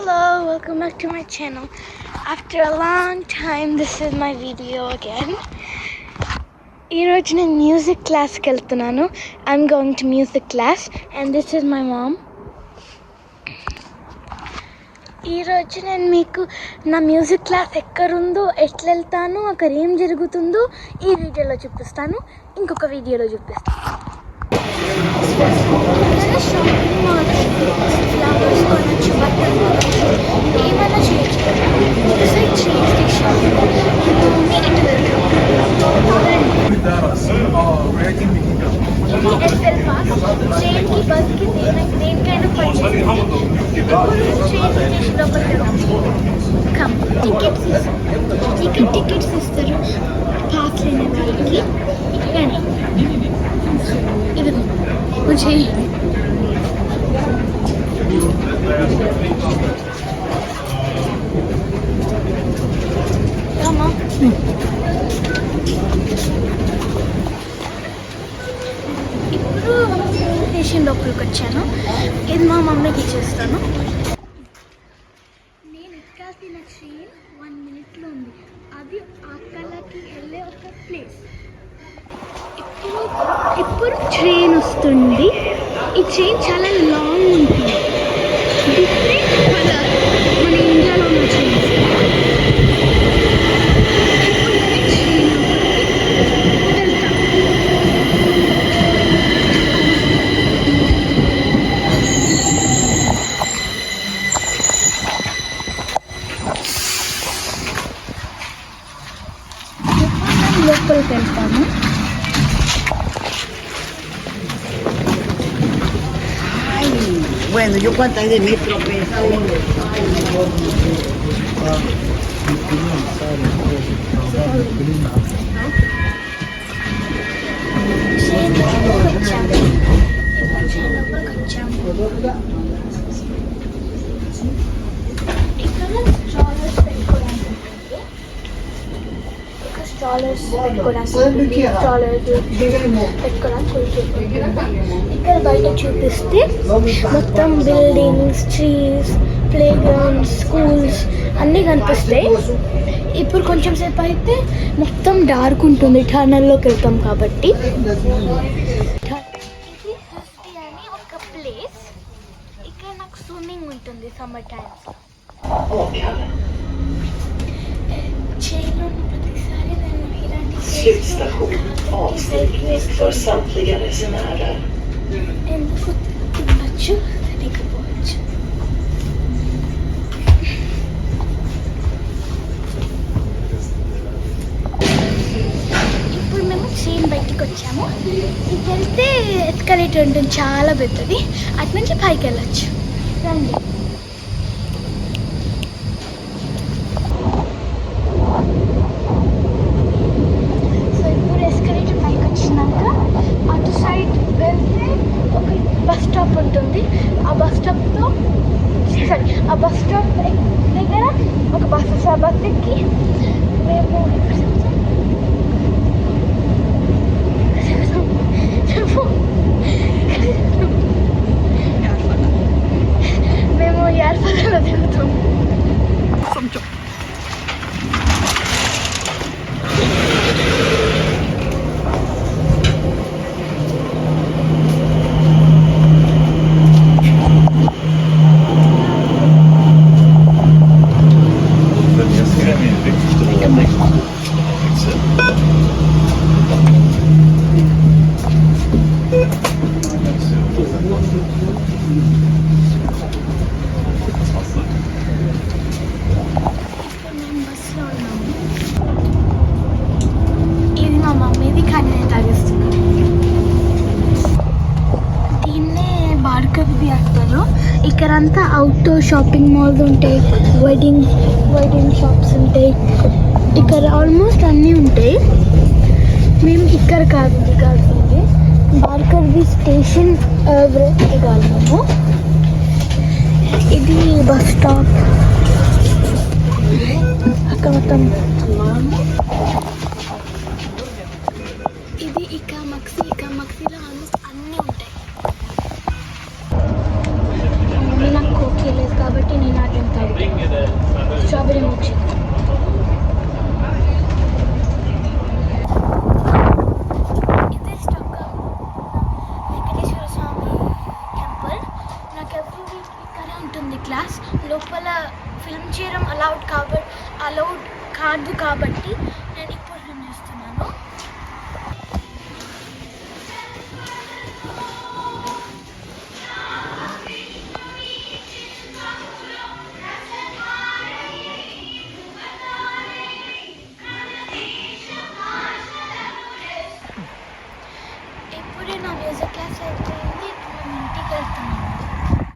Hello, welcome back to my channel. After a long time, this is my video again. ఈరోజు నేను music క్లాస్కి వెళ్తున్నాను I'm going to music class and this is my mom ఈరోజు నేను మీకు నా music class ఎక్కడుందో ఎట్లా వెళ్తాను అక్కడ ఏం జరుగుతుందో ఈ వీడియోలో చూపిస్తాను ఇంకొక వీడియోలో చూపిస్తాను టికెట్స్ ఇక్కడ టికెట్స్ ఇస్తారు పాస్ లేని వాళ్ళకి కానీ ఇది मुझे। ఇప్పుడు స్టేషన్ లోపలికి వచ్చాను ఇది మా మమ్మీకి ఇచ్చేస్తాను నేను ఎక్కాల్సిన ట్రైన్ వన్ మినిట్లో ఉంది అది అక్కలకి వెళ్ళే ఒక ప్లేస్ ఇప్పుడు ట్రైన్ వస్తుంది? ఈ ట్రైన్ చాలా లాంగ్ ఉంటుంది. డిఫరెంట్ కలర్ మన ఇండియాలో ఉన్న ట్రైన్స్ ట్రైన్ లోపలికి వెళ్తాము Bueno, yo cuántas veces me he tropezado. Thank you. ఇక్కడ స్ట్రాలర్స్ పెట్టుకోవడానికి ఉంటుంది. స్ట్రాలర్స్ పెట్టుకోవడానికి. ఇక్కడ బయట చూపిస్తే మొత్తం buildings trees play grounds schools అన్నీ కనిపిస్తాయి. ఇప్పుడు కొంచెం సేపు అయితే మొత్తం డార్క్ ఉంటుంది. టనల్లోకి వెళ్తాం కాబట్టి. ఇది హస్తి అని ఒక ప్లేస్ ఇక్కడ నాకు స్విమ్మింగ్ ఉంటుంది సమ్మర్ టైమ్స్ ఇలాంటి Slutstation. Avstigning för samtliga resenärer. ఎందుకు ఇప్పుడు మేము ట్రైన్ బయటికి వచ్చాము. ఇటు ఎస్కలేటర్ ఉంటుంది చాలా పెద్దది. అటు నుంచి పైకి వెళ్ళచ్చు. రండి సో ఇప్పుడు ఎస్కలేటర్ పైకి వచ్చినాక అటు సైడ్ వెళ్తే ఒక బస్ స్టాప్ ఉంటుంది ఆ బస్ స్టాప్తో సారీ ఆ బస్ స్టాప్ దగ్గర ఒక బస్ ఆ బస్ ఎక్కి మేము చెప్పు. మేము ఏర్పడలో దిగుతాం మేము బస్సులో ఉన్నాము ఇది మా మమ్మీది కానీ నేను తాగిస్తున్నాను దీన్నే భార్గవి అంటారు ఇక్కడంతా అవుట్డోర్ షాపింగ్ మాల్స్ ఉంటాయి వెడ్డింగ్ వెడ్డింగ్ షాప్స్ ఉంటాయి. ఇక్కడ ఆల్మోస్ట్ అన్నీ ఉంటాయి. మేము ఇక్కడ కాదు దిగాల్సింది భార్గవి స్టేషన్ దిగాలి ఇది బస్ స్టాప్ అక్కడ మొత్తం ఫిల్మ్ చేయడం అలౌడ్ కాబట్టి అలౌడ్ కాదు కాబట్టి